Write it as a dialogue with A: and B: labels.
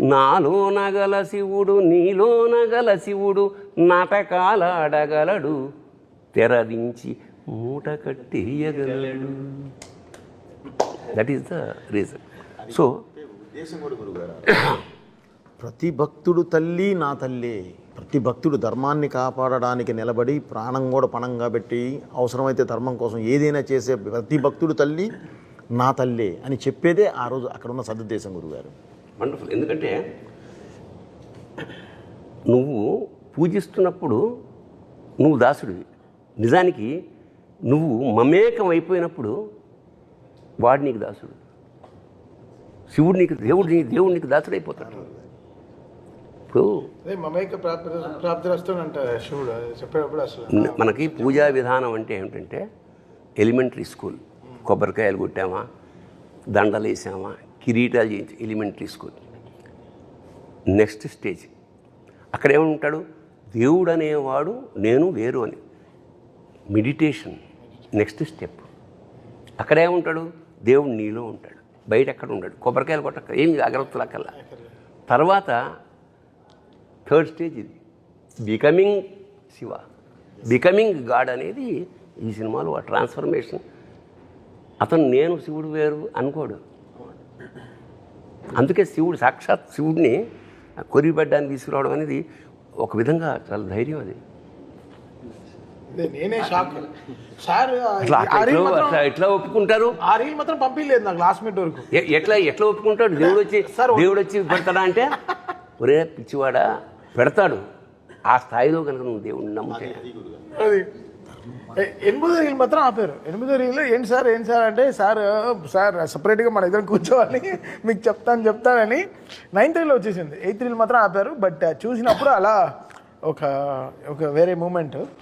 A: నాలో నగల శివుడు నీలో నగల శివుడు నాటకాలాడగలడు తెరదించి మూట కట్టేయగలడు that is the reason so
B: ప్రతి భక్తుడు తల్లి నా తల్లి. ప్రతి భక్తుడు ధర్మాన్ని కాపాడడానికి నిలబడి ప్రాణం కూడా పణంగా పెట్టి అవసరమైతే ధర్మం కోసం ఏదైనా చేసే ప్రతి భక్తుడు తల్లి నా తల్లి అని చెప్పేదే ఆ రోజు అక్కడ ఉన్న సదుద్దేశం గురుగారు.
A: వండర్ఫుల్ ఎందుకంటే నువ్వు పూజిస్తున్నప్పుడు నువ్వు దాసుడివి. నిజానికి నువ్వు మమేకం అయిపోయినప్పుడు వాడు నీకు దాసుడు. శివుడు నీకు దేవుడు నీ దేవుడు నీకు దాసుడు అయిపోతాడు ఇప్పుడు మనకి పూజా విధానం అంటే ఏమిటంటే ఎలిమెంటరీ స్కూల్ కొబ్బరికాయలు కొట్టామా దండలు వేసామా కిరీటాలు చేయించి ఎలిమెంటరీ స్కూల్ నెక్స్ట్ స్టేజ్ అక్కడ ఏమంటాడు? దేవుడు అనేవాడు నేను వేరు అని. మెడిటేషన్ నెక్స్ట్ స్టెప్ అక్కడ ఏముంటాడు? దేవుడు నీలో ఉంటాడు. బయట ఎక్కడ ఉంటాడు కొబ్బరికాయలు కొట్టక ఏం అగరత్తులు తర్వాత థర్డ్ స్టేజ్ ఇది. బికమింగ్ శివ బికమింగ్ గాడ్ అనేది ఈ సినిమాలో ఆ ట్రాన్స్ఫర్మేషన్ అతను నేను శివుడు వేరు అనుకోడు. అందుకే శివుడు సాక్షాత్ శివుడిని కొరిబడ్డానికి తీసుకురావడం అనేది ఒక విధంగా చాలా ధైర్యం అది.
C: అదే నేనే షాక్ సార్
A: ఎట్లా ఒప్పుకుంటారు?
C: ఆ రీల్ మాత్రం పంపించలేదు నాకు లాస్ట్ మినిట్ వరకు.
A: ఎట్లా ఎట్లా ఒప్పుకుంటాడు? దేవుడు వచ్చి దేవుడు వచ్చి పెడతాడా అంటే ఒరే పిచ్చివాడా పెడతాడు. ఆ స్థాయిలో కనుక నువ్వు దేవుడిని నమ్ముతే
C: ఎనిమిదో రీల్ మాత్రం ఆపారు. ఎనిమిదో రీల్ ఏంటి సార్ ఏంటి సార్ అంటే సార్ సార్ సపరేట్గా మన ఇద్దరం కూర్చోవాలి మీకు చెప్తాను చెప్తానని నైన్త్ రీల్ వచ్చేసింది. ఎయిత్ రీల్ మాత్రం ఆపారు. బట్ చూసినప్పుడు అలా ఒక ఒక వేరే మూమెంట్.